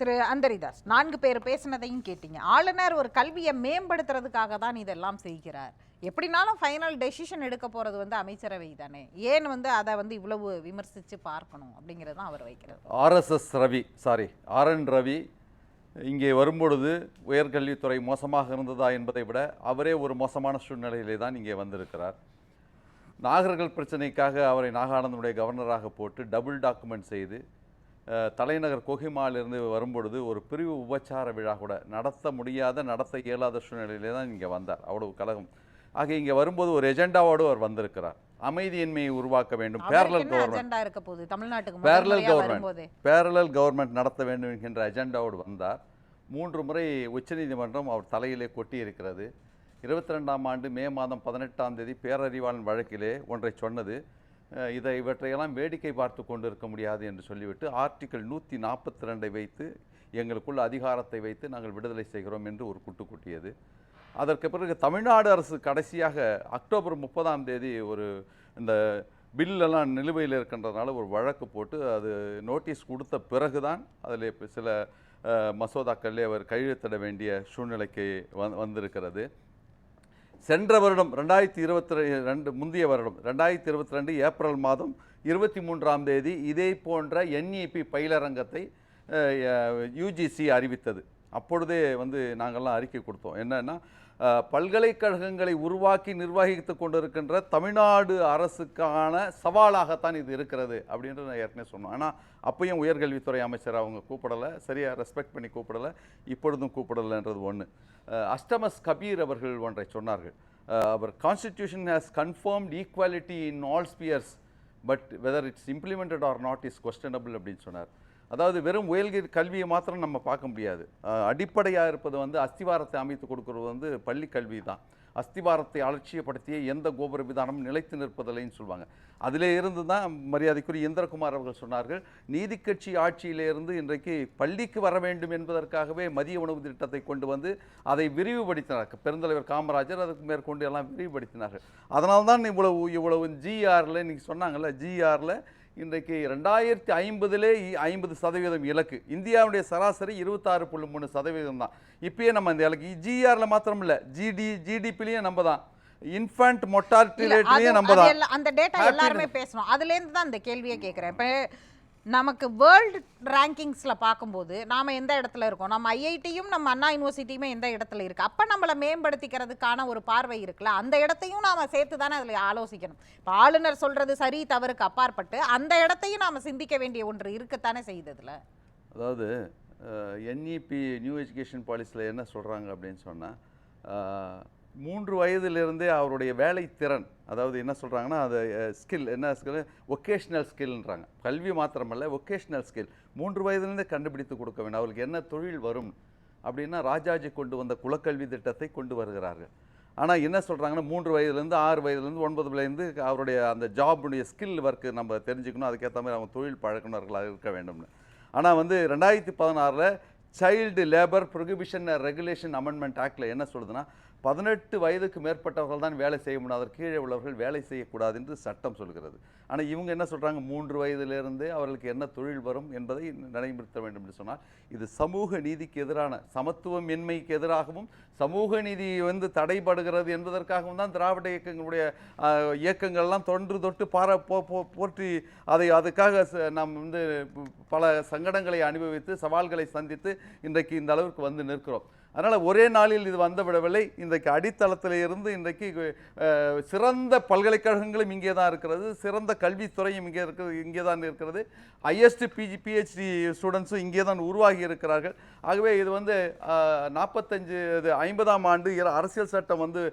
திரு அந்தரிதாஸ் நான்கு பேர் பேசினதையும் கேட்டீங்க. ஆளுநர் ஒரு கல்வியை மேம்படுத்துறதுக்காக தான் இதெல்லாம் செய்கிறார். எப்படினாலும் ஃபைனல் டெசிஷன் எடுக்க போகிறது வந்து அமைச்சரவை தானே. ஏன் வந்து அதை வந்து இவ்வளவு விமர்சித்து பார்க்கணும் அப்படிங்கிறது தான் அவர் வைக்கிறார் RSS Ravi sorry RN Ravi இங்கே வரும்பொழுது உயர்கல்வித்துறை மோசமாக இருந்ததா என்பதை விட அவரே ஒரு மோசமான சூழ்நிலையிலே தான் இங்கே வந்திருக்கிறார். நாகர்கள் பிரச்சனைக்காக அவரை நாகாலாந்துடைய கவர்னராக போட்டு டபுள் டாக்குமெண்ட் செய்து தலைநகர் கொஹிமாலிருந்து வரும்பொழுது ஒரு பிரிவு உபச்சார விழா கூட நடத்த முடியாத நடத்த இயலாத சூழ்நிலையிலே தான் இங்கே வந்தார் அவ்வளவு கழகம் ஆக இங்கே வரும்போது ஒரு எஜெண்டாவோடு அவர் வந்திருக்கிறார். அமைதியின்மையை உருவாக்க வேண்டும். Parallel government parallel government parallel government நடத்த வேண்டும் என்கின்ற அஜெண்டாவோடு வந்தார். மூன்று முறை உச்சநீதிமன்றம் அவர் தலையிலே கொட்டி இருக்கிறது இருபத்தி ரெண்டாம் ஆண்டு மே மாதம் பதினெட்டாம் தேதி பேரறிவாளன் வழக்கிலே ஒன்றை சொன்னது. இதை இவற்றையெல்லாம் வேடிக்கை பார்த்து கொண்டு இருக்க முடியாது என்று சொல்லிவிட்டு ஆர்டிக்கல் நூற்றி நாற்பத்தி ரெண்டை வைத்து எங்களுக்குள்ள அதிகாரத்தை வைத்து நாங்கள் விடுதலை செய்கிறோம் என்று ஒரு குட்டு குட்டியது அதற்கு பிறகு தமிழ்நாடு அரசு கடைசியாக அக்டோபர் முப்பதாம் தேதி ஒரு இந்த பில்லெல்லாம் நிலுவையில் இருக்கின்றதுனால ஒரு வழக்கு போட்டு அது நோட்டீஸ் கொடுத்த பிறகுதான் அதில் இப்போ சில மசோதாக்களில் அவர் கையெழுத்திட வேண்டிய சூழ்நிலைக்கு வந் வந்திருக்கிறது. சென்ற வருடம் ரெண்டாயிரத்தி இருபத்தி ரெண்டு முந்தைய வருடம் ரெண்டாயிரத்தி இருபத்தி ரெண்டு ஏப்ரல் மாதம் இருபத்தி மூன்றாம் தேதி இதே போன்ற என்இபி பயிலரங்கத்தை யூஜிசி அறிவித்தது. அப்பொழுதே வந்து நாங்கள்லாம் அறிக்கை கொடுத்தோம். என்னென்னா பல்கலைக்கழகங்களை உருவாக்கி நிர்வகித்து கொண்டிருக்கின்ற தமிழ்நாடு அரசுக்கான சவாலாகத்தான் இது இருக்கிறது அப்படின்ட்டு நான் ஏற்கனவே சொன்னோம். ஆனால் அப்பயும் உயர்கல்வித்துறை அமைச்சர் அவங்க கூப்பிடலை. சரியாக ரெஸ்பெக்ட் பண்ணி கூப்பிடலை. இப்பொழுதும் கூப்பிடலைன்றது ஒன்று அஷ்டமஸ் கபீர் அவர்கள் ஒன்றை சொன்னார்கள். அவர் constitution has confirmed equality in all spheres but whether it's implemented or not is questionable அப்படின்னு சொன்னார். அதாவது வெறும் உயர்கி கல்வியை மாத்திரம் நம்ம பார்க்க முடியாது. அடிப்படையாக இருப்பது வந்து அஸ்திவாரத்தை அமைத்து கொடுக்கறது வந்து பள்ளி கல்வி தான். அஸ்திவாரத்தை அலட்சியப்படுத்திய எந்த கோபுர விதானமும் நிலைத்து நிற்பதில்லைன்னு சொல்லுவாங்க அதிலே இருந்து தான் மரியாதைக்குரிய இந்திரகுமார் அவர்கள் சொன்னார்கள் நீதிக்கட்சி ஆட்சியிலே இருந்து இன்றைக்கு பள்ளிக்கு வர வேண்டும் என்பதற்காகவே மதிய உணவு திட்டத்தை கொண்டு வந்து அதை விரிவுபடுத்தினார் பெருந்தலைவர் காமராஜர் அதுக்கு மேற்கொண்டு எல்லாம் விரிவுபடுத்தினார்கள். அதனால்தான் இவ்வளவு இவ்வளவு ஜிஆரில் இன்றைக்கி சொன்னாங்கல்ல ஜிஆரில் இன்றைக்கு ரெண்டாயிரத்தி ஐம்பதுலே ஐம்பது சதவீதம் இலக்கு. இந்தியாவுடைய சராசரி இருபத்தாறு புள்ளி மூணு சதவீதம் தான். இப்பயே நம்ம இந்த இலக்கு ஜிஆரில் மாத்திரம் இல்லை ஜிடி ஜிடிபிலையும் நம்ம தான். இன்ஃபண்ட் மொட்டாலிட்டி ரேட்லேயும் நம்ம தான். அந்த டேட்டா. எல்லாருமே பேசணும். அதுல இருந்து தான் இந்த கேள்வியை கேட்குறேன். இப்போ நமக்கு வேர்ல்டு ரேங்கிங்ஸில் பார்க்கும்போது நாம் எந்த இடத்துல இருக்கோம்? நம்ம ஐஐடியும் நம்ம அண்ணா யூனிவர்சிட்டியுமே எந்த இடத்துல இருக்குது அப்போ நம்மளை மேம்படுத்திக்கிறதுக்கான ஒரு பார்வை இருக்குல்ல? அந்த இடத்தையும் நாம் சேர்த்து தானே அதில் ஆலோசிக்கணும். இப்போ ஆளுநர் சொல்கிறது சரி தவறுக்கு அப்பாற்பட்டு அந்த இடத்தையும் நாம் சிந்திக்க வேண்டிய ஒன்று இருக்கத்தானே செய்ததில் அதாவது என்இபி நியூ எஜுகேஷன் பாலிசியில் என்ன சொல்கிறாங்க அப்படின்னு சொன்னால் மூன்று வயதிலிருந்தே அவருடைய வேலை திறன் அதாவது என்ன சொல்கிறாங்கன்னா அது ஸ்கில் என்ன ஸ்கில் ஒகேஷ்னல் ஸ்கில்ன்றாங்க கல்வி மாத்திரமல்ல ஒகேஷ்னல் ஸ்கில் மூன்று வயதுலேருந்தே கண்டுபிடித்து கொடுக்க வேண்டும். அவருக்கு என்ன தொழில் வரும் அப்படின்னா ராஜாஜி கொண்டு வந்த குலக்கல்வி திட்டத்தை கொண்டு வருகிறார்கள். ஆனால் என்ன சொல்கிறாங்கன்னா மூன்று வயதுலேருந்து ஆறு வயதுலேருந்து ஒன்பது வயதுலேருந்து அவருடைய அந்த ஜாபுடைய ஸ்கில் ஒர்க்கு நம்ம தெரிஞ்சுக்கணும். அதுக்கேற்ற மாதிரி அவங்க தொழில் பழக்கினர்களாக இருக்க வேண்டும்னு. ஆனால் வந்து ரெண்டாயிரத்தி பதினாறில் child labour prohibition regulation amendment ஆக்டில் என்ன சொல்லுதுன்னா பதினெட்டு வயதுக்கு மேற்பட்டவர்கள் தான் வேலை செய்ய முடியும். அதற்கு கீழே உள்ளவர்கள் வேலை செய்யக்கூடாது என்று சட்டம் சொல்கிறது. ஆனால் இவங்க என்ன சொல்கிறாங்க மூன்று வயதிலிருந்தே அவர்களுக்கு என்ன தொழில் வரும் என்பதை நடைமுறுத்த வேண்டும் என்று சொன்னால் இது சமூக நீதிக்கு எதிரான சமத்துவம் இன்மைக்கு எதிராகவும் சமூக நீதி வந்து தடைபடுகிறது என்பதற்காகவும் தான் திராவிட இயக்கங்களுடைய இயக்கங்கள்லாம் தொன்று தொட்டு பார போ போற்றி அதை அதுக்காக ச- நாம் வந்து பல சங்கடங்களை அனுபவித்து சவால்களை சந்தித்து இன்றைக்கு இந்த அளவுக்கு வந்து நிற்கிறோம். அதனால் ஒரே நாளில் இது வந்துவிடவில்லை. இன்றைக்கு அடித்தளத்தில் இருந்து இன்றைக்கு சிறந்த பல்கலைக்கழகங்களும் இங்கே தான் இருக்கிறது. சிறந்த கல்வித்துறையும் இங்கே இருக்கிறது இங்கே தான் இருக்கிறது. ஹையஸ்ட் பிஜி பிஹெச்டி ஸ்டூடெண்ட்ஸும் இங்கே தான் உருவாகி இருக்கிறார்கள். ஆகவே இது வந்து நாற்பத்தஞ்சு இது ஐம்பதாம் ஆண்டு அரசியல் சட்டம் வந்து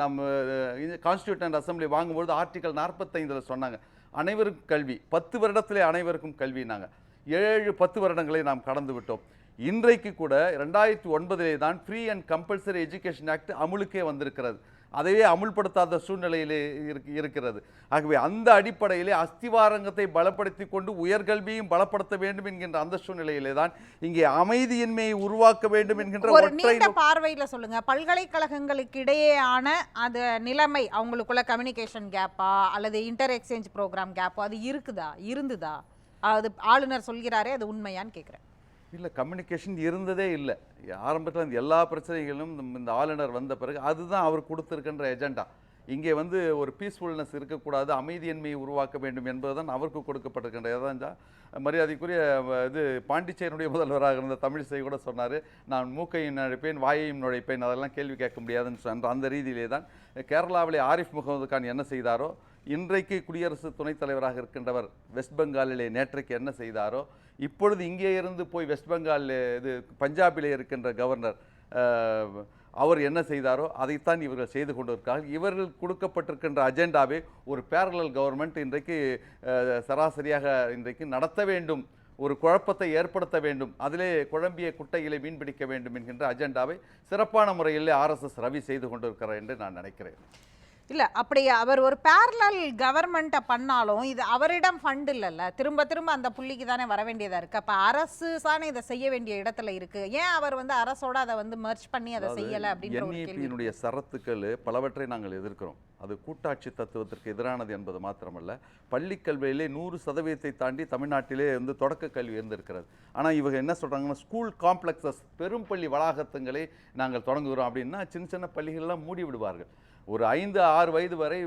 நம் நம்ம கான்ஸ்டியூட்டன்ட் அசம்பிளி வாங்கும்பொழுது ஆர்டிக்கல் நாற்பத்தைந்தில் சொன்னாங்க. அனைவருக்கும் கல்வி பத்து வருடத்திலே அனைவருக்கும் கல்வினாங்க ஏழு பத்து வருடங்களை நாம் கடந்து விட்டோம். இன்றைக்கு கூட ரெண்டாயிரத்தி ஒன்பதிலே தான் free and compulsory education act அமுலுக்கே வந்திருக்கிறது. அதையே அமுல்படுத்தாத சூழ்நிலையிலே இருக்கு- இருக்கிறது. ஆகவே அந்த அடிப்படையிலே அஸ்திவாரங்கத்தை பலப்படுத்தி கொண்டு உயர்கல்வியும் பலப்படுத்த வேண்டும் என்கின்ற அந்த சூழ்நிலையிலே தான் இங்கே அமைதியின்மையை உருவாக்க வேண்டும் என்கின்ற ஒரு நீண்ட பார்வையில சொல்லுங்க. பல்கலைக்கழகங்களுக்கு இடையேயான அது நிலைமை அவங்களுக்குள்ள கம்யூனிகேஷன் கேப்பா அல்லது இன்டர் எக்ஸ்சேஞ்ச் ப்ரோக்ராம் கேப்பா அது இருக்குதா? இருந்துதா? அது ஆளுநர் சொல்கிறாரே அது உண்மையான்னு கேக்குறேன். இல்லை கம்யூனிகேஷன் இருந்ததே இல்லை. ஆரம்பத்தில் இந்த எல்லா பிரச்சனைகளும் இந்த- ஆளுநர் வந்த பிறகு அதுதான் அவர் கொடுத்துருக்கின்ற எஜெண்டா இங்கே வந்து ஒரு பீஸ்ஃபுல்னஸ் இருக்கக்கூடாது அமைதியின்மையை உருவாக்க வேண்டும் என்பதுதான் அவருக்கு கொடுக்கப்பட்டிருக்கின்ற எதாஞ்சா மரியாதைக்குரிய இது பாண்டிச்சேரியினுடைய முதல்வராக இருந்த தமிழிசை கூட சொன்னார் நான் மூக்கையும் நுழைப்பேன் வாயையும் நுழைப்பேன். அதெல்லாம் கேள்வி கேட்க முடியாதுன்னு சொன்ன அந்த ரீதியிலே தான் கேரளாவிலே ஆரிஃப் முகமது கான் என்ன செய்தாரோ இன்றைக்கு குடியரசு துணைத் தலைவராக இருக்கின்றவர் வெஸ்ட் பெங்காலிலே நேற்றைக்கு என்ன செய்தாரோ இப்பொழுது இங்கே இருந்து போய் வெஸ்ட் பெங்காலில் இது பஞ்சாபிலே இருக்கின்ற கவர்னர் அவர் என்ன செய்தாரோ அதைத்தான் இவர்கள் செய்து கொண்டிருக்கிறார்கள். இவர்கள் கொடுக்கப்பட்டிருக்கின்ற அஜெண்டாவே ஒரு பேரலல் கவர்மெண்ட் இன்றைக்கு சராசரியாக இன்றைக்கு நடத்த வேண்டும் ஒரு குழப்பத்தை ஏற்படுத்த வேண்டும் அதிலே குழம்பிய குட்டைகளை மீன்பிடிக்க வேண்டும் என்கின்ற அஜெண்டாவை சிறப்பான முறையில் ஆர்எஸ்எஸ் ரவி செய்து கொண்டிருக்கிறார் என்று நான் நினைக்கிறேன். இல்ல அப்படி அவர் ஒரு பேரலல் கவர்மெண்ட்டை பண்ணாலும் இது அவரிடம் ஃபண்ட் இல்லைல்ல. திரும்ப திரும்ப அந்த புள்ளிக்கு தானே வர வேண்டியதா இருக்கு. அப்ப அரசு தானே இதை செய்ய வேண்டிய இடத்துல இருக்கு. ஏன் அவர் வந்து அரசோட அதை வந்து மெர்ஜ் பண்ணி அதை செய்யல. என்இபியினுடைய சரத்துக்கள் பலவற்றை நாங்கள் எதிர்க்கிறோம். அது கூட்டாட்சி தத்துவத்திற்கு எதிரானது என்பது மாத்திரமல்ல. பள்ளிக் கல்வியிலே நூறு சதவீதத்தை தாண்டி தமிழ்நாட்டிலே வந்து தொடக்க கல்வி இருந்திருக்கிறது ஆனால் இவங்க என்ன சொல்றாங்கன்னா ஸ்கூல் காம்ப்ளெக்ஸஸ் பெரும் பள்ளி வளாகத்துங்களை நாங்கள் தொடங்குகிறோம் அப்படின்னா சின்ன சின்ன பள்ளிகள்லாம் மூடி விடுவார்கள். ஒரு ஐந்து ஆறு வயது வரை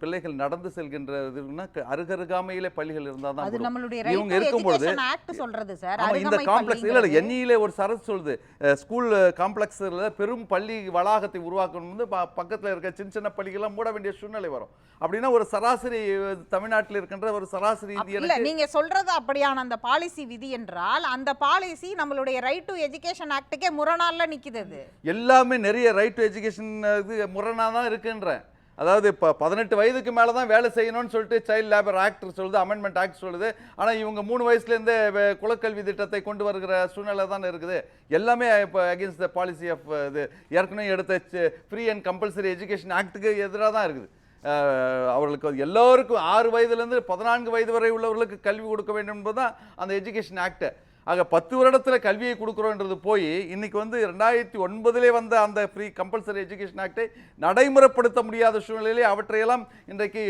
பிள்ளைகள் நடந்து செல்கின்றதுன்னா க- அருகருகாமையிலே பள்ளிகள் இருந்தால் தான் இவங்க இருக்கும்பொழுது சொல்றது சார். இந்த காம்ப்ளெக்ஸ் இல்ல இல்ல. எண்ணியிலே ஒரு சரத்து சொல்லுது. ஸ்கூல் காம்ப்ளெக்ஸ்ல பெரும் பள்ளி வளாகத்தை உருவாக்கணும் வந்து ப- பக்கத்துல இருக்க சின்ன சின்ன பள்ளிகள்லாம் மூட வேண்டிய சூழ்நிலை வரும். அப்படின்னா ஒரு சராசரி தமிழ்நாட்டில் இருக்கின்ற ஒரு சராசரி இல்ல இந்தியனுக்கு நீங்க சொல்றது அப்படியான அந்த பாலிசி விதி என்றால் அந்த பாலிசி நம்மளுடைய ரைட் டு எஜுகேஷன் ஆக்டுக்கே முரணால நிக்குது அது. எல்லாமே நிறைய ரைட் டு எஜுகேஷன் இது முரணாக தான் இருக்குன்றேன். அதாவது இப்போ பதினெட்டு வயதுக்கு மேலே தான் வேலை செய்யணும்னு சொல்லிட்டு சைல்ட் லேபர் ஆக்ட் சொல்லுது அமெண்ட்மெண்ட் ஆக்ட் சொல்லுது. ஆனால் இவங்க மூணு வயசுலேருந்து குலக்கல்வி திட்டத்தை கொண்டு வருகிற சூழ்நிலை தான் இருக்குது. எல்லாமே இப்போ அகேன்ஸ்ட் த பாலிசி ஆஃப் இது ஏற்கனவே எடுத்த ஃப்ரீ அண்ட் கம்பல்சரி எஜுகேஷன் ஆக்ட்டுக்கு எதிராக தான் இருக்குது. அவர்களுக்கு எல்லோருக்கும் ஆறு வயதுலேருந்து பதினான்கு வயது வரை உள்ளவர்களுக்கு கல்வி கொடுக்க வேண்டும் என்பது தான் அந்த எஜுகேஷன் ஆக்ட் ஆக பத்து வருடத்தில் கல்வியை கொடுக்குறோன்றது போய் இன்றைக்கி வந்து ரெண்டாயிரத்தி ஒன்பதிலே வந்த அந்த ஃப்ரீ கம்பல்சரி எஜுகேஷன் ஆக்டை நடைமுறைப்படுத்த முடியாத சூழ்நிலையிலே அவற்றையெல்லாம் இன்றைக்கு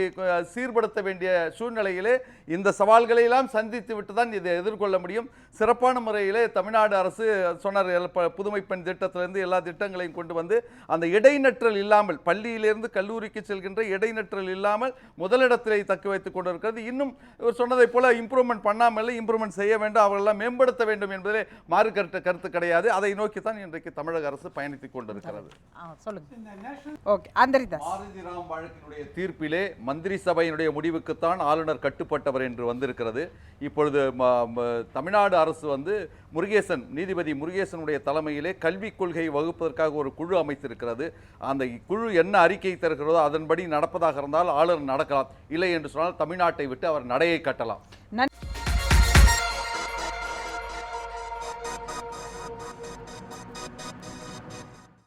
சீர்படுத்த வேண்டிய சூழ்நிலையிலே இந்த சவால்களையெல்லாம் சந்தித்து விட்டு தான் இதை எதிர்கொள்ள முடியும். சிறப்பான முறையிலே தமிழ்நாடு அரசு சொன்னார் புதுமை பெண் திட்டத்திலிருந்து எல்லா திட்டங்களையும் கொண்டு வந்து அந்த இடைநற்றல் இல்லாமல் பள்ளியிலிருந்து கல்லூரிக்கு செல்கின்ற இடைநற்றல் இல்லாமல் முதலிடத்திலே தக்க வைத்துக் கொண்டிருக்கிறது. இன்னும் இவர் சொன்னதைப் போல இம்ப்ரூவ்மெண்ட் பண்ணாமல் இம்ப்ரூவ்மெண்ட் செய்ய வேண்டும். அவர்களெல்லாம் மேம்படுத்த வேண்டும் என்பதிலே மாறு கருத்து கருத்து கிடையாது. அதை நோக்கி தான் இன்றைக்கு தமிழக அரசு பயணித்துக் கொண்டிருக்கிறது. மாருதிராம் வழக்கினுடைய தீர்ப்பிலே மந்திரி சபையினுடைய முடிவுக்குத்தான் ஆளுநர் கட்டுப்பட்டவர் என்று வந்திருக்கிறது. இப்பொழுது தமிழ்நாடு அரசு வந்து முருகேசன் நீதிபதி முருகேசனுடைய தலைமையிலே கல்விக் கொள்கை வகுப்பதற்காக ஒரு குழு அமைத்திருக்கிறது. அந்த குழு என்ன அறிக்கை தருகிறதோ அதன்படி நடப்பதாக இருந்தால் ஆளுநர் நடக்கலாம். இல்லை என்று சொன்னால் தமிழ்நாட்டை விட்டு அவர் நடையை கட்டலாம்.